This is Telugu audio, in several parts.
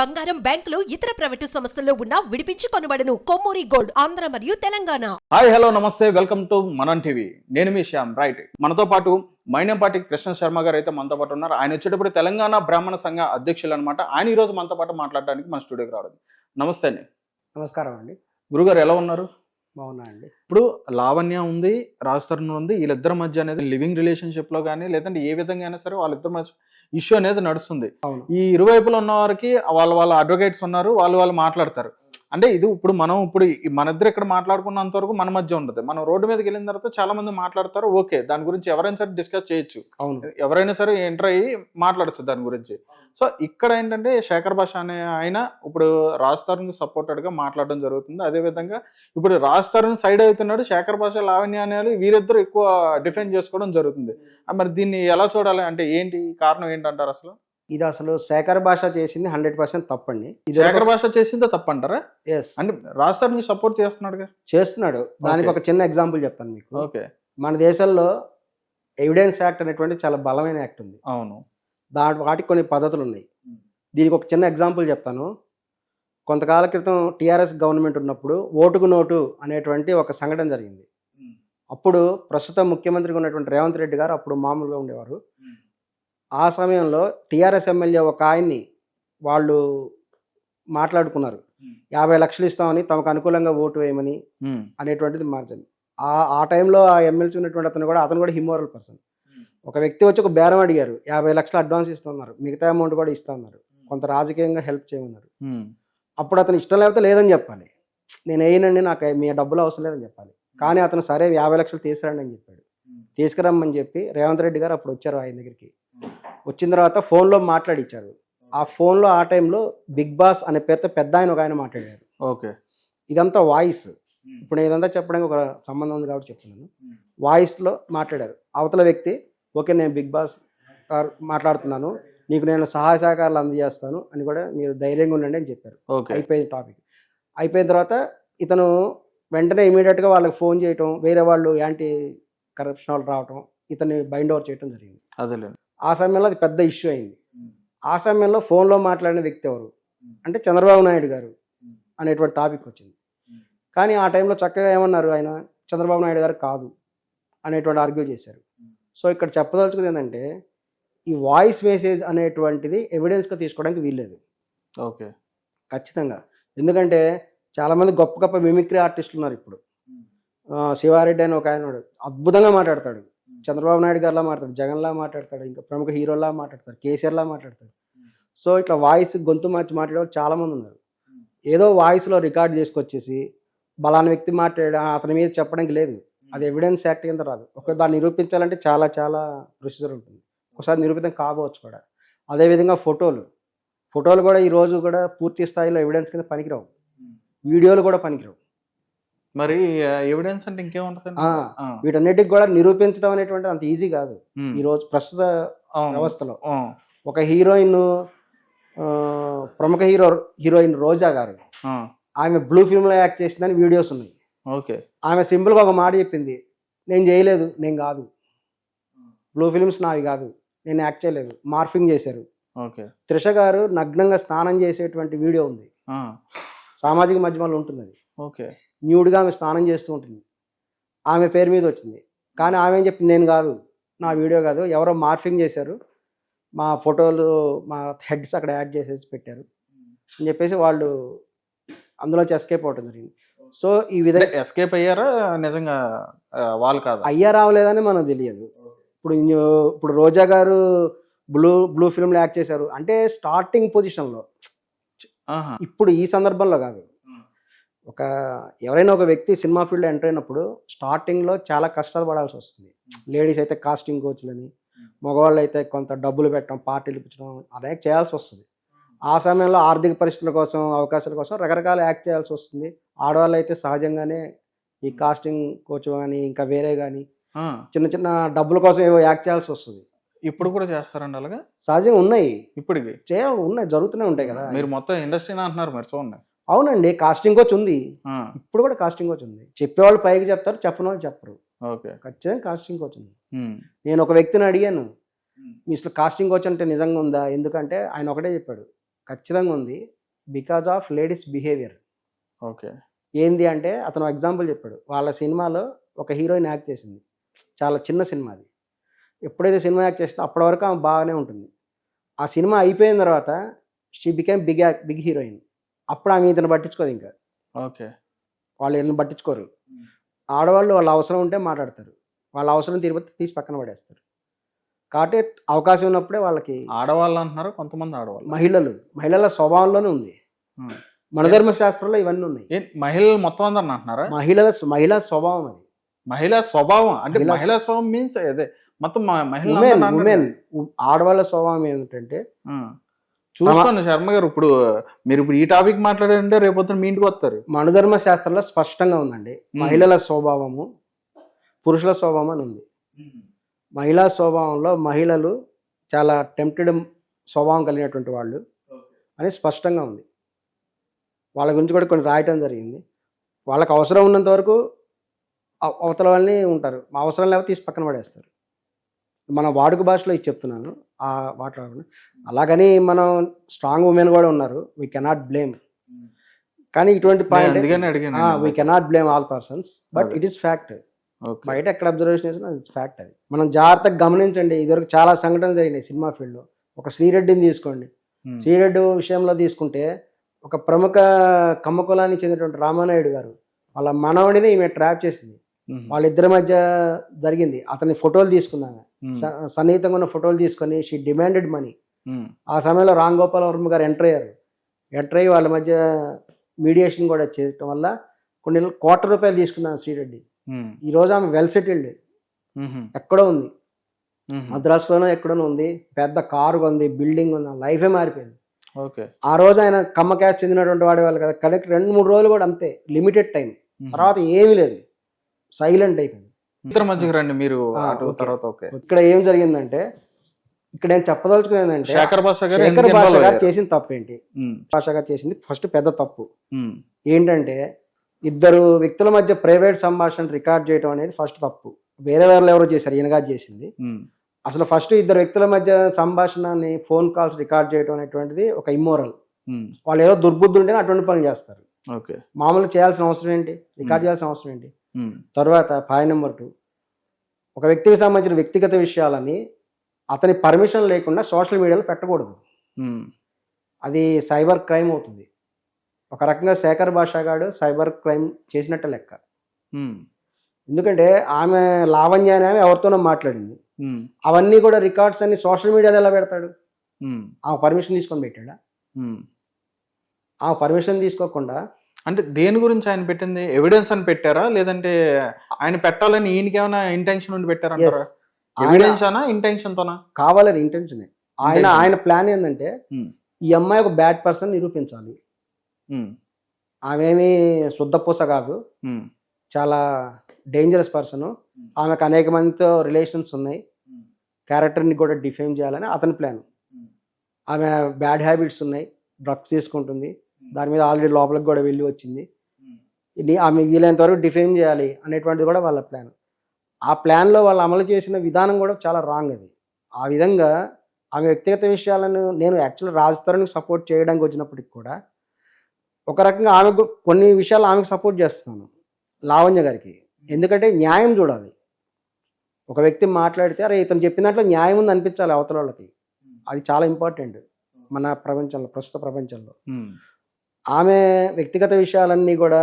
బంగారం బ్యాంకులు ఇతర ప్రైవేటు సంస్థల్లో ఉన్న విడిపించి కొనబడను. కొమ్మూరి గోల్డ్ ఆంధ్ర మరియు Telangana. Hi hello namaste welcome to Manan TV. నేను మీ శ్యామ్ రైట్. మనతో పాటు మైనంపాటి కృష్ణ శర్మ గారు అయితే మనతో పాటు ఉన్నారు. ఆయన వచ్చేటప్పుడు తెలంగాణ బ్రాహ్మణ సంఘ అధ్యక్షులు అనమాట ఆయన ఈ రోజు మనతో పాటు మాట్లాడడానికి మన స్టూడియోకి రావడం. నమస్తే అండి. నమస్కారం అండి. గురుగారు ఎలా ఉన్నారు? బాగున్నా అండి. ఇప్పుడు లావణ్య ఉంది రాజతరుణ్ ఉంది వీళ్ళిద్దరి మధ్య అనేది లివింగ్ రిలేషన్షిప్లో కానీ లేదంటే ఏ విధంగా అయినా సరే వాళ్ళిద్దరి మధ్య ఇష్యూ అనేది నడుస్తుంది. ఈ ఇరువైపులు ఉన్న వారికి వాళ్ళ వాళ్ళ అడ్వకేట్స్ ఉన్నారు వాళ్ళు వాళ్ళు మాట్లాడతారు. అంటే ఇది ఇప్పుడు మనం ఇప్పుడు మన ఇద్దరు ఇక్కడ మాట్లాడుకున్నంత వరకు మన మధ్య ఉండదు మనం రోడ్డు మీదకి వెళ్ళిన తర్వాత చాలా మంది మాట్లాడతారు ఓకే. దాని గురించి ఎవరైనా సరే డిస్కస్ చేయొచ్చు. అవును. ఎవరైనా సరే ఎంటర్ అయ్యి మాట్లాడచ్చు దాని గురించి. సో ఇక్కడ ఏంటంటే శేఖర్ భాష అనే ఆయన ఇప్పుడు రాజ్ తరుణ్ సపోర్టెడ్గా మాట్లాడడం జరుగుతుంది. అదే విధంగా ఇప్పుడు రాజ్ తరుణ్ సైడ్ అవుతున్నాడు శేఖర్ భాష లావణ్య అనేది వీరిద్దరు ఎక్కువ డిఫెండ్ చేసుకోవడం జరుగుతుంది. మరి దీన్ని ఎలా చూడాలి? అంటే ఏంటి కారణం ఏంటంటారు అసలు? ఇది అసలు శేఖర్ భాష చేసింది హండ్రెడ్ పర్సెంట్ తప్పండి. ఇది శేఖర్ భాష చేసిందో తప్పంటారా? ఎస్ అంటే రాజ్ తరుణ్ సపోర్ట్ చేస్తున్నాడుగా? చేస్తున్నాడు. దానికి. ఒక చిన్న ఎగ్జాంపుల్ చెప్తాను మీకు. ఓకే మన దేశంలో ఎవిడెన్స్ యాక్ట్ అనేటువంటి చాలా బలమైన యాక్ట్ ఉంది. అవును. దాని వాటికి కొన్ని పద్ధతులు ఉన్నాయి. Hmm. దీనికి ఒక చిన్న ఎగ్జాంపుల్ చెప్తాను. కొంతకాల క్రితం టీఆర్ఎస్ గవర్నమెంట్ ఉన్నప్పుడు ఓటుకు నోటు అనేటువంటి ఒక సంఘటన జరిగింది. Hmm. అప్పుడు ప్రస్తుత ముఖ్యమంత్రిగా ఉన్నటువంటి రేవంత్ రెడ్డి గారు అప్పుడు మామూలుగా ఉండేవారు. ఆ సమయంలో టీఆర్ఎస్ ఎమ్మెల్యే ఒక ఆయన్ని వాళ్ళు మాట్లాడుకున్నారు. యాభై లక్షలు ఇస్తామని తమకు అనుకూలంగా ఓటు వేయమని అనేటువంటిది మార్చింది ఆ ఆ టైంలో ఆ ఎమ్మెల్సీ ఉన్నటువంటి అతను కూడా అతను కూడా హిమోరల్ పర్సన్. ఒక వ్యక్తి వచ్చి ఒక బేరం అడిగారు యాభై లక్షలు అడ్వాన్స్ ఇస్తున్నారు మిగతా అమౌంట్ కూడా ఇస్తున్నారు కొంత రాజకీయంగా హెల్ప్ చేయమన్నారు. అప్పుడు అతను ఇష్టం లేకపోతే లేదని చెప్పాలి. నేను వేయనండి నాకు మీ డబ్బులు అవసరం లేదని చెప్పాలి. కానీ అతను సరే యాభై లక్షలు తీసుకురండి అని చెప్పాడు. తీసుకురమ్మని చెప్పి రేవంత్ రెడ్డి గారు అప్పుడు వచ్చారు ఆయన దగ్గరికి. వచ్చిన తర్వాత ఫోన్లో మాట్లాడిచ్చారు. ఆ ఫోన్లో ఆ టైంలో బిగ్ బాస్ అనే పేరుతో పెద్ద ఆయన ఒక ఆయన మాట్లాడారు. ఓకే. ఇదంతా వాయిస్. ఇప్పుడు నేను ఇదంతా చెప్పడానికి ఒక సంబంధం ఉంది కాబట్టి చెప్తున్నాను. వాయిస్లో మాట్లాడారు. అవతల వ్యక్తి ఓకే నేను బిగ్ బాస్ గారు మాట్లాడుతున్నాను. నీకు నేను సహాయ సహకారాలు అందజేస్తాను అని కూడా మీరు ధైర్యంగా ఉండండి అని చెప్పారు. ఓకే. అయిపోయింది టాపిక్. అయిపోయిన తర్వాత ఇతను వెంటనే ఇమీడియట్గా వాళ్ళకి ఫోన్ చేయటం వేరే వాళ్ళు యాంటీ కరప్షన్ వాళ్ళు రావటం ఇతన్ని బైండ్ ఓవర్ చేయటం జరిగింది. అదేలేండి. ఆ సమయంలో అది పెద్ద ఇష్యూ అయింది. ఆ సమయంలో ఫోన్లో మాట్లాడిన వ్యక్తి ఎవరు. అంటే చంద్రబాబు నాయుడు గారు. అనేటువంటి టాపిక్ వచ్చింది. కానీ ఆ టైంలో చక్కగా ఏమన్నారు ఆయన? చంద్రబాబు నాయుడు గారు కాదు అనేటువంటి ఆర్గ్యూ చేశారు. సో ఇక్కడ చెప్పదలుచుకుంది ఏంటంటే ఈ వాయిస్ మెసేజ్ అనేటువంటిది ఎవిడెన్స్గా తీసుకోవడానికి వీల్లేదు. ఓకే. ఖచ్చితంగా. ఎందుకంటే చాలామంది గొప్ప గొప్ప మిమిక్రీ ఆర్టిస్టులు ఉన్నారు ఇప్పుడు. శివారెడ్డి అని ఒక ఆయన అద్భుతంగా మాట్లాడతాడు. చంద్రబాబు నాయుడు గారిలా మాట్లాడతాడు జగన్లా మాట్లాడతాడు ఇంకా ప్రముఖ హీరోలా మాట్లాడతాడు కేసీఆర్లా మాట్లాడతాడు. సో ఇట్లా వాయిస్ గొంతు మార్చి మాట్లాడేవాళ్ళు చాలామంది ఉన్నారు. ఏదో వాయిస్లో రికార్డ్ చేసుకొచ్చేసి బలాన వ్యక్తి మాట్లాడాడు అతని మీద చెప్పడానికి లేదు. అది ఎవిడెన్స్ యాక్ట్ కింద రాదు. ఒక దాన్ని నిరూపించాలంటే చాలా చాలా ప్రొసీజర్ ఉంటుంది. ఒకసారి నిరూపితం కావచ్చు కూడా. అదేవిధంగా ఫోటోలు. ఫోటోలు కూడా ఈ రోజు కూడా పూర్తి స్థాయిలో ఎవిడెన్స్ కింద పనికిరావు. వీడియోలు కూడా పనికిరావు. మరి ఎవిడెన్స్ అంటే ఇంకేముంటుంది వీటన్నిటికి కూడా నిరూపించడం అనేటువంటిది అంత ఈజీ కాదు. ఈ రోజు ప్రస్తుత వ్యవస్థలో. ఒక హీరోయిన్ ప్రముఖ హీరో హీరోయిన్ రోజా గారు. ఆమె బ్లూ ఫిల్మ్లో యాక్ట్ చేసిందని వీడియోస్ ఉన్నాయి. ఓకే. ఆమె సింపుల్గా ఒక మాట చెప్పింది. నేను చేయలేదు నేను కాదు. బ్లూ ఫిల్మ్స్ నావి కాదు. నేను యాక్ట్ చేయలేదు. మార్ఫింగ్ చేశారు. ఓకే. త్రిష గారు నగ్నంగా స్నానం చేసేటువంటి వీడియో ఉంది. సామాజిక మాధ్యమాల్లో ఉంటుంది అది ఓకే. న్యూడ్గా ఆమె స్నానం చేస్తూ ఉంటుంది. ఆమె పేరు మీద వచ్చింది. కానీ ఆమె ఏం చెప్పింది? నేను కాదు. నా వీడియో కాదు. ఎవరో మార్ఫింగ్ చేశారు. మా ఫోటోలు మా హెడ్స్ అక్కడ యాడ్ చేసేసి పెట్టారు. అని చెప్పేసి వాళ్ళు అందులోంచి ఎస్కేప్ అవటం జరిగింది. సో ఈ విధంగా ఎస్కేప్ అయ్యారా? నిజంగా వాళ్ళు కాదు? అయ్యా రావలేదని మనకు తెలియదు. ఇప్పుడు ఇప్పుడు రోజా గారు బ్లూ బ్లూ ఫిల్మ్లో యాక్ట్ చేశారు. అంటే స్టార్టింగ్ పొజిషన్లో. ఇప్పుడు ఈ సందర్భంలో కాదు. ఒక ఎవరైనా ఒక వ్యక్తి సినిమా ఫీల్డ్లో ఎంటర్ అయినప్పుడు స్టార్టింగ్లో చాలా కష్టాలు పడాల్సి వస్తుంది. లేడీస్ అయితే కాస్టింగ్ కోచ్లని మగవాళ్ళు అయితే కొంత డబ్బులు పెట్టడం పార్టీలు ఇప్పించడం అదే చేయాల్సి వస్తుంది. ఆ సమయంలో ఆర్థిక పరిస్థితుల కోసం అవకాశాల కోసం రకరకాల యాక్ట్ చేయాల్సి వస్తుంది. ఆడవాళ్ళు అయితే సహజంగానే ఈ కాస్టింగ్ కోచ్ కానీ ఇంకా వేరే కానీ చిన్న చిన్న డబ్బుల కోసం ఏవో యాక్ట్ చేయాల్సి వస్తుంది. ఇప్పుడు కూడా చేస్తారండి అలాగా? సహజంగా ఉన్నాయి. ఇప్పటికి? చేయాలి ఉన్నాయి జరుగుతూనే ఉంటాయి కదా. మీరు మొత్తం ఇండస్ట్రీని అంటున్నారు మరి చూడండి. అవునండి కాస్టింగ్ కోచ్ ఉంది. ఇప్పుడు కూడా కాస్టింగ్ కోచ్ ఉంది. చెప్పేవాళ్ళు పైకి చెప్తారు చెప్పని వాళ్ళు చెప్పరు. ఓకే. ఖచ్చితంగా కాస్టింగ్ కోచ్ ఉంది. నేను ఒక వ్యక్తిని అడిగాను మీ అసలు కాస్టింగ్ కోచ్ అంటే నిజంగా ఉందా? ఎందుకంటే ఆయన ఒకటే చెప్పాడు ఖచ్చితంగా ఉంది because of ladies behaviour okay. ఏంది అంటే అతను ఎగ్జాంపుల్ చెప్పాడు వాళ్ళ సినిమాలో ఒక హీరోయిన్ యాక్ట్ చేసింది. చాలా చిన్న సినిమా అది. ఎప్పుడైతే సినిమా యాక్ట్ చేస్తుందో అప్పటి వరకు ఆమె బాగానే ఉంటుంది. ఆ సినిమా అయిపోయిన తర్వాత she became big big heroine అప్పుడు ఆమె ఇతను పట్టించుకోదు ఇంకా. ఓకే. వాళ్ళు వీళ్ళని పట్టించుకోరు. ఆడవాళ్ళు వాళ్ళ అవసరం ఉంటే మాట్లాడతారు. వాళ్ళ అవసరం తీరిపోతే తీసి పక్కన పడేస్తారు. కాబట్టి అవకాశం ఉన్నప్పుడే వాళ్ళకి ఆడవాళ్ళు అంటున్నారు కొంతమంది ఆడవాళ్ళు. మహిళలు మహిళల స్వభావంలోనే ఉంది. ఉమ్. మనధర్మ శాస్త్రంలో ఇవన్నీ ఉన్నాయి. మహిళలు మొత్తం అందరిని అంటున్నారా? మహిళల మహిళా స్వభావం అది. మహిళా స్వభావం అంటే మహిళా మహిళా స్వభావం మీన్స్ అదే మొత్తం మ- మహిళలు ఉమెన్ అందరిని ఉమెన్ అంటున్నారు. ఆడవాళ్ళ స్వభావం ఏమిటంటే. చూస్తాను శర్మ గారు ఇప్పుడు మీరు ఇప్పుడు ఈ టాపిక్ మాట్లాడారంటే రేపొద్దున మీ ఇంటికి వస్తారు. మనుధర్మ శాస్త్రంలో స్పష్టంగా ఉందండి. మహిళల స్వభావము పురుషుల స్వభావం అని ఉంది. మహిళా స్వభావంలో మహిళలు చాలా టెంప్టెడ్ స్వభావం కలిగినటువంటి వాళ్ళు. అని స్పష్టంగా ఉంది. వాళ్ళ గురించి కూడా కొన్ని రాయటం జరిగింది. వాళ్ళకి అవసరం ఉన్నంత వరకు అవ- అవతల వాళ్ళని ఉంటారు. అవసరం లేకపోతే తీసి పక్కన పడేస్తారు. మన వాడుక భాషలో ఇది చెప్తున్నాను. ఆ మాట్లాడకుండా అలాగని మనం స్ట్రాంగ్ ఉమెన్ కూడా ఉన్నారు. వీ కెనాట్ బ్లేమ్ కానీ ఇటువంటి point we cannot blame all persons but. It is fact. బయట ఎక్కడ అబ్జర్వేషన్ చేసినా ఇట్స్ ఫ్యాక్ట్ అది. మనం జాగ్రత్తగా గమనించండి. ఇదివరకు చాలా సంఘటనలు జరిగినాయి సినిమా ఫీల్డ్లో ఒక శ్రీరెడ్డిని తీసుకోండి. ఉమ్. శ్రీరెడ్డి విషయంలో తీసుకుంటే ఒక ప్రముఖ కమ్మకులానికి చెందినటువంటి రామానాయుడు గారు వాళ్ళ మనవడిని ఈమె ట్రాప్ చేసింది. వాళ్ళిద్దరి మధ్య జరిగింది. అతని ఫోటోలు తీసుకున్నాను. సన్నిహితంగా ఉన్న ఫోటోలు తీసుకొని షీ డిమాండెడ్ మనీ. ఆ సమయంలో రామ్ గోపాల్ వర్మ గారు ఎంటర్ అయ్యారు. ఎంటర్ అయ్యి వాళ్ళ మధ్య మీడియేషన్ కూడా చేయటం వల్ల కొన్ని కోట్ల రూపాయలు తీసుకున్నాను శ్రీరెడ్డి. ఈ రోజు ఆమె వెల్ సెటిల్డ్. ఎక్కడో ఉంది. మద్రాసులోనో ఎక్కడోనో ఉంది. పెద్ద కారు ఉంది బిల్డింగ్ ఉంది లైఫే మారిపోయింది. ఓకే. ఆ రోజు ఆయన కమ్మ క్యాష్ చెందినటువంటి వాడే వాళ్ళు కదా. కనెక్ట్ రెండు మూడు రోజులు కూడా అంతే లిమిటెడ్ టైం. తర్వాత ఏమీ లేదు. సైలెంట్ అయిపోయింది ఇద్దరు మధ్యకి రండి మీరు అటు. తర్వాత ఓకే ఇక్కడ ఏం జరిగిందంటే ఇక్కడ నేను చెప్పదలుచుకున్నది ఏంటంటే శేఖర్ భాష గారు శేఖర్ భాష గారు? చేసిన తప్పు ఏంటి. భాష గారు చేసింది ఫస్ట్ పెద్ద తప్పు. ఏంటంటే ఇద్దరు వ్యక్తుల మధ్య ప్రైవేట్ సంభాషణ రికార్డ్ చేయడం అనేది ఫస్ట్ తప్పు వేరే వాళ్ళు ఎవరో చేశారు ఈయనగా చేసింది. అసలు ఫస్ట్ ఇద్దరు వ్యక్తుల మధ్య సంభాషణని ఫోన్ కాల్స్ రికార్డ్ చేయడం అనేటువంటిది ఒక ఇమ్మోరల్. వాళ్ళు ఏదో దుర్బుద్ధి ఉంటేనే అటువంటి పనులు చేస్తారు ఓకే మామూలుగా చేయాల్సిన అవసరం ఏంటి రికార్డ్. చేయాల్సిన అవసరం ఏంటి. తర్వాత పాయింట్ నెంబర్ టూ ఒక వ్యక్తికి సంబంధించిన వ్యక్తిగత విషయాలని అతని పర్మిషన్ లేకుండా సోషల్ మీడియాలో పెట్టకూడదు. అది సైబర్ క్రైమ్ అవుతుంది ఒక రకంగా శేఖర్ భాషాగాడు సైబర్ క్రైమ్ చేసినట్టే లెక్క. ఎందుకంటే ఆమె లావణ్య అనే ఆమె ఎవరితోనో మాట్లాడింది. అవన్నీ కూడా రికార్డ్స్ అన్ని సోషల్ మీడియాలో ఎలా పెడతాడు. ఆమె పర్మిషన్ తీసుకొని పెట్టాడా. ఆమె పర్మిషన్ తీసుకోకుండా అంటే దేని గురించి ఆయన పెట్టింది? ఎవిడెన్స్ అని పెట్టారా? లేదంటే ఆయన పెట్టాలని ఈయనకి ఏమైనా ఇంటెన్షన్ ఉండి ఎవిడెన్స్ అనా ఇంటెన్షన్ తోనా? కావాలని ఇంటెన్షన్ ఆయన. ఆయన ప్లాన్ ఏంటంటే Hmm. ఈ అమ్మాయి ఒక బ్యాడ్ పర్సన్ నిరూపించాలి. ఉమ్. ఆమెమి శుద్ధపూస కాదు. ఉమ్. చాలా డేంజరస్ పర్సన్ ఆమెకు అనేక మందితో రిలేషన్స్ ఉన్నాయి. Hmm. క్యారెక్టర్ని కూడా డిఫైన్ చేయాలని అతని ప్లాన్ Hmm. ఆమె బ్యాడ్ హ్యాబిట్స్ ఉన్నాయి. డ్రగ్స్ తీసుకుంటుంది. దాని మీద ఆల్రెడీ లోపలికి కూడా వెళ్ళి వచ్చింది. ఆమె వీలైనంత వరకు డిఫైన్ చేయాలి అనేటువంటిది కూడా వాళ్ళ ప్లాన్. ఆ ప్లాన్లో వాళ్ళు అమలు చేసిన విధానం కూడా చాలా రాంగ్ అది. ఆ విధంగా ఆమె వ్యక్తిగత విషయాలను నేను యాక్చువల్ రాజతరుణ్కి సపోర్ట్ చేయడానికి వచ్చినప్పటికి కూడా ఒక రకంగా ఆమె కొన్ని విషయాలు ఆమెకు సపోర్ట్ చేస్తున్నాను లావణ్య గారికి. ఎందుకంటే న్యాయం చూడాలి. ఒక వ్యక్తి మాట్లాడితే అరే ఇతను చెప్పిన దాంట్లో న్యాయం ఉంది అనిపించాలి అవతల వాళ్ళకి. అది చాలా ఇంపార్టెంట్ మన ప్రపంచంలో ప్రస్తుత ప్రపంచంలో. ఆమె వ్యక్తిగత విషయాలన్నీ కూడా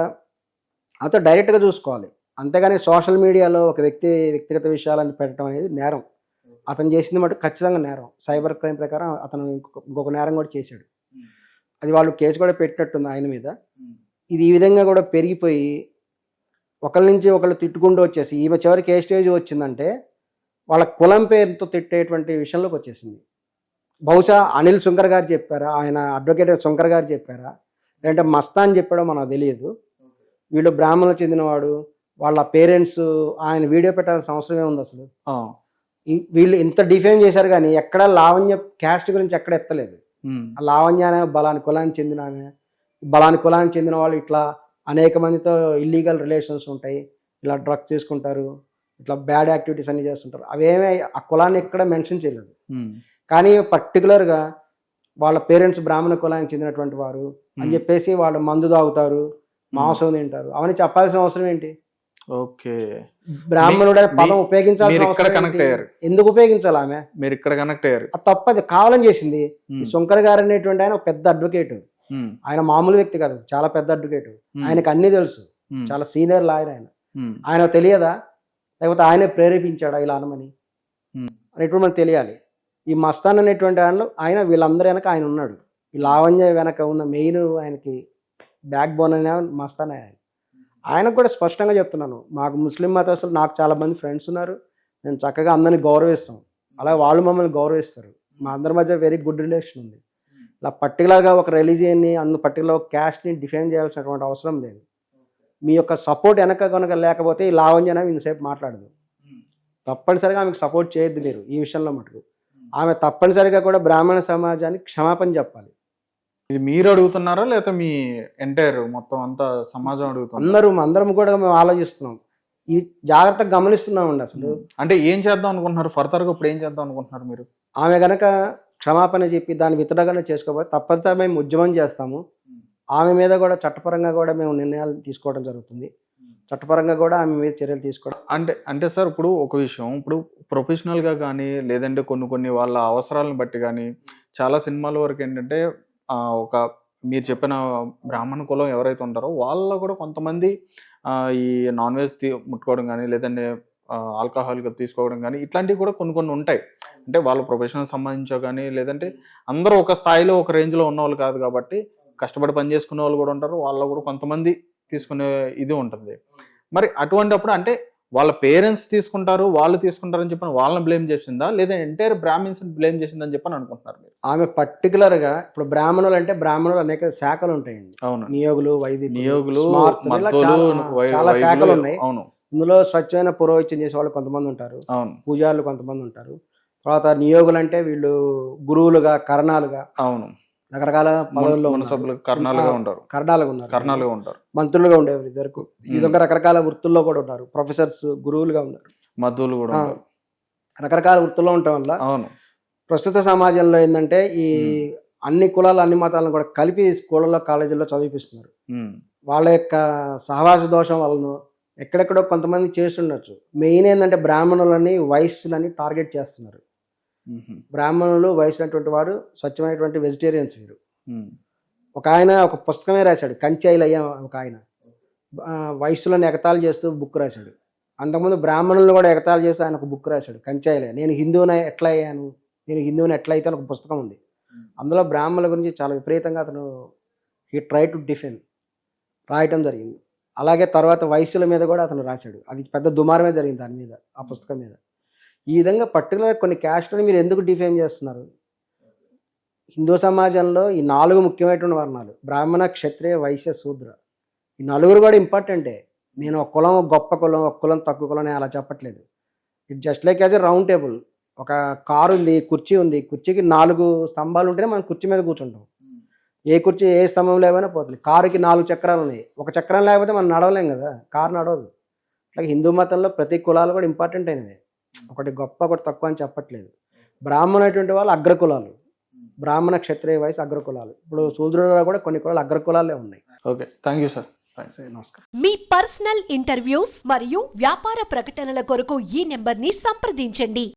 అతను డైరెక్ట్గా చూసుకోవాలి. అంతేగాని సోషల్ మీడియాలో ఒక వ్యక్తి వ్యక్తిగత విషయాలను పెట్టడం అనేది నేరం. అతను చేసింది మటు ఖచ్చితంగా నేరం. సైబర్ క్రైమ్ ప్రకారం అతను ఇంకొక నేరం కూడా చేశాడు. అది వాళ్ళు కేసు కూడా పెట్టినట్టుంది ఆయన మీద. ఇది ఈ విధంగా కూడా పెరిగిపోయి ఒకరి నుంచి ఒకళ్ళు తిట్టుకుంటూ వచ్చేసి ఈమె చివరికి ఏ స్టేజ్ వచ్చిందంటే వాళ్ళ కులం పేరుతో తిట్టేటువంటి విషయంలోకి వచ్చేసింది. బహుశా అనిల్ శంకర్ గారు చెప్పారా? ఆయన అడ్వకేట్ శంకర్ గారు చెప్పారా? లేదంటే మస్తాన్ చెప్పాడో మనకు తెలియదు. వీళ్ళు బ్రాహ్మణులకు చెందినవాడు. వాళ్ళ పేరెంట్స్ ఆయన వీడియో పెట్టాల్సిన అవసరమే ఉంది అసలు. వీళ్ళు ఇంత డిఫైన్ చేశారు కానీ ఎక్కడ లావణ్య క్యాస్ట్ గురించి ఎక్కడ ఎత్తలేదు. లావణ్య అనే బలాని కులానికి చెందిన ఆమె. బలాని కులానికి చెందిన వాళ్ళు ఇట్లా అనేక మందితో ఇల్లీగల్ రిలేషన్స్ ఉంటాయి. ఇలా డ్రగ్స్ తీసుకుంటారు ఇట్లా బ్యాడ్ యాక్టివిటీస్ అన్ని చేస్తుంటారు. అవేమీ ఆ కులాన్ని ఎక్కడ మెన్షన్ చేయలేదు. కానీ పర్టికులర్గా వాళ్ళ పేరెంట్స్ బ్రాహ్మణ కులానికి చెందినటువంటి వారు అని చెప్పేసి వాళ్ళు మందు తాగుతారు మాంసం తింటారు. అవన్నీ చెప్పాల్సిన అవసరం ఏంటి? ఓకే. బ్రాహ్మణుడు అనే పదం ఉపయోగించాల్సిన ఇక్కడ ఏంటి? అయ్యారు. ఎందుకు ఉపయోగించాలి ఆమె? మీరు ఇక్కడ కనెక్ట్ అయ్యారు. తప్పది కావాలని చేసింది. శంకర్ గారు అనేటువంటి ఆయన ఒక పెద్ద అడ్వకేట్ ఆయన మామూలు వ్యక్తి కాదు చాలా పెద్ద అడ్వకేట్ ఆయనకు అన్ని తెలుసు. చాలా సీనియర్ లాయర్ ఆయన. ఆయన తెలియదా? లేకపోతే ఆయనే ప్రేరేపించాడా ఇలా అనమని. అనేటువంటి మనకు తెలియాలి. ఈ మస్తాన్ అనేటువంటి ఆయన ఆయన వీళ్ళందరూ వెనక ఆయన ఉన్నాడు. ఈ లావణ్య వెనక ఉన్న మెయిన్ ఆయనకి బ్యాక్ బోన్ అనే మస్తాన్ ఆయన. ఆయనకు కూడా స్పష్టంగా చెప్తున్నాను మాకు ముస్లిం మతస్థులు నాకు చాలా మంది ఫ్రెండ్స్ ఉన్నారు. నేను చక్కగా అందరిని గౌరవిస్తాం. అలాగే వాళ్ళు మమ్మల్ని గౌరవిస్తారు. మా అందరి మధ్య వెరీ గుడ్ రిలేషన్ ఉంది. ఇలా పర్టికులర్గా ఒక రిలీజియన్ని అందు పర్టికులర్ ఒక క్యాస్ట్ని డిఫైన్ చేయాల్సినటువంటి అవసరం లేదు. మీ యొక్క సపోర్ట్ వెనక కనుక లేకపోతే ఈ లావణ్యన ఇంతసేపు మాట్లాడదు. తప్పనిసరిగా ఆమెకు సపోర్ట్ చేయొద్దు మీరు ఈ విషయంలో మటుకు. ఆమె తప్పనిసరిగా కూడా బ్రాహ్మణ సమాజానికి క్షమాపణ చెప్పాలి. ఇది మీరు అడుగుతున్నారా లేకపోతే మీ ఎంటైర్ మొత్తం అంతా సమాజం అడుగుతుంది? అందరూ అందరం కూడా మేము ఆలోచిస్తున్నాం. ఇది జాగ్రత్తగా గమనిస్తున్నామండి అసలు. అంటే ఏం చేద్దాం అనుకుంటున్నారు? ఫర్దర్గా ఇప్పుడు ఏం చేద్దాం అనుకుంటున్నారు మీరు? ఆమె గనక క్షమాపణ చెప్పి దాన్ని వితరగానే చేసుకోకపోతే తప్పనిసరి మేము ఉద్యమం చేస్తాము. ఆమె మీద కూడా చట్టపరంగా కూడా మేము నిర్ణయాలు తీసుకోవడం జరుగుతుంది. చట్టపరంగా కూడా ఆమె మీద చర్యలు తీసుకోవడం అంటే అంటే సార్ ఇప్పుడు ఒక విషయం ఇప్పుడు ప్రొఫెషనల్గా కానీ లేదంటే కొన్ని కొన్ని వాళ్ళ అవసరాలను బట్టి కానీ చాలా సినిమాల వరకు ఏంటంటే ఒక మీరు చెప్పిన బ్రాహ్మణ కులం ఎవరైతే ఉంటారో వాళ్ళ కూడా కొంతమంది ఈ నాన్ వెజ్ ముట్టుకోవడం కానీ లేదంటే ఆల్కహాల్ తీసుకోవడం కానీ ఇట్లాంటివి కూడా కొన్ని కొన్ని ఉంటాయి. అంటే వాళ్ళ ప్రొఫెషనల్ సంబంధించో కానీ లేదంటే అందరూ ఒక స్థాయిలో ఒక రేంజ్లో ఉన్న వాళ్ళు కాదు కాబట్టి కష్టపడి పని చేసుకునే వాళ్ళు కూడా ఉంటారు. వాళ్ళలో కూడా కొంతమంది తీసుకునే ఇది ఉంటుంది. మరి అటువంటిప్పుడు అంటే వాళ్ళ పేరెంట్స్ తీసుకుంటారు వాళ్ళు తీసుకుంటారని చెప్పని వాళ్ళని బ్లేమ్ చేసిందా? లేదా ఎంటైర్ బ్రాహ్మిన్స్ బ్లేమ్ చేసిందని చెప్పని అనుకుంటున్నారు మీరు? ఆమె పర్టికులర్గా ఇప్పుడు బ్రాహ్మణులు అంటే బ్రాహ్మణులు అనేక శాఖలు ఉంటాయండి అవును. నియోగులు వైదికులు నియోగులు చాలా- శాఖలు ఉన్నాయి అవును. ఇందులో స్వచ్ఛమైన పురోహిత్యం చేసే వాళ్ళు కొంతమంది ఉంటారు. అవును. పూజారులు కొంతమంది ఉంటారు. తర్వాత నియోగులు అంటే వీళ్ళు గురువులుగా కరణాలుగా అవును. రకరకాల పదవుల్లో ఉన్నారు. కర్ణాలుగా ఉంటారు. కర్ణాలుగా ఉన్నారు. కర్ణాలుగా ఉంటారు. మంత్రులుగా ఉండేవారు ఇద్దరు ఈ విధంగా రకరకాల వృత్తుల్లో కూడా ఉన్నారు. ప్రొఫెసర్స్ గురువులుగా ఉన్నారు. మధువులు కూడా రకరకాల వృత్తుల్లో ఉండటం వల్ల అవును. ప్రస్తుత సమాజంలో ఏంటంటే ఈ అన్ని కులాలు అన్ని మతాలను కూడా కలిపి స్కూళ్ళలో కాలేజీల్లో చదివిపిస్తున్నారు. వాళ్ళ యొక్క సహవాస దోషం వలన ఎక్కడెక్కడో కొంతమంది చేస్తుండొచ్చు. మెయిన్ ఏంటంటే బ్రాహ్మణులని వయస్సులని టార్గెట్ చేస్తున్నారు. బ్రాహ్మణులు వయసునటువంటి వాడు స్వచ్ఛమైనటువంటి వెజిటేరియన్స్ వీరు. ఒక ఆయన ఒక పుస్తకమే రాశాడు కంచాయిలయ్య ఒక ఆయన. ఆ, వయస్సులను ఎగతాళి చేస్తూ బుక్ రాశాడు. అంతకుముందు బ్రాహ్మణులను కూడా ఎగతాళి చేస్తూ ఆయన ఒక బుక్ రాశాడు కంచాయిలయ్య నేను హిందువుని ఎట్లా అయ్యాను? నేను హిందువుని ఎట్లా అయితే అని ఒక పుస్తకం ఉంది. అందులో బ్రాహ్మణుల గురించి చాలా విపరీతంగా అతను ఈ ట్రై టు డిఫెండ్ రాయటం జరిగింది. అలాగే తర్వాత వయస్సుల మీద కూడా అతను రాశాడు. అది పెద్ద దుమారమే జరిగింది దాని మీద ఆ పుస్తకం మీద. ఈ విధంగా పర్టికులర్ కొన్ని క్యాస్ట్ని మీరు ఎందుకు డిఫేమ్ చేస్తున్నారు? హిందూ సమాజంలో ఈ నాలుగు ముఖ్యమైనటువంటి వర్ణాలు. బ్రాహ్మణ క్షత్రియ వైశ్య శూద్ర. ఈ నలుగురు కూడా ఇంపార్టెంటే నేను ఒక కులం గొప్ప కులం ఒక కులం తక్కువ కులం అని అలా చెప్పట్లేదు. It just like as a round table ఒక కారు ఉంది కుర్చీ ఉంది. కుర్చీకి నాలుగు స్తంభాలు ఉంటేనే మనం కుర్చీ మీద కూర్చుంటాం. ఏ కుర్చీ ఏ స్తంభం లేవైనా పోతుంది. కారుకి నాలుగు చక్రాలు ఉన్నాయి. ఒక చక్రం లేకపోతే మనం నడవలేం కదా. కారు నడవదు. అట్లాగే హిందూ మతంలో ప్రతి కులాలు కూడా ఇంపార్టెంట్ అయినవి. ఒకటి గొప్ప ఒకటి తక్కువ అని చెప్పట్లేదు. బ్రాహ్మణటువంటి వాళ్ళు అగ్రకులాలు. బ్రాహ్మణ క్షత్రియ వయసు అగ్రకులాలు. ఇప్పుడు శూద్రులలో కూడా కొన్ని కులాలు అగ్రకులాలే ఉన్నాయి. Okay thank you sir. సరే నమస్కారం. మీ పర్సనల్ ఇంటర్వ్యూస్ మరియు వ్యాపార ప్రకటనల కొరకు ఈ నెంబర్ని సంప్రదించండి.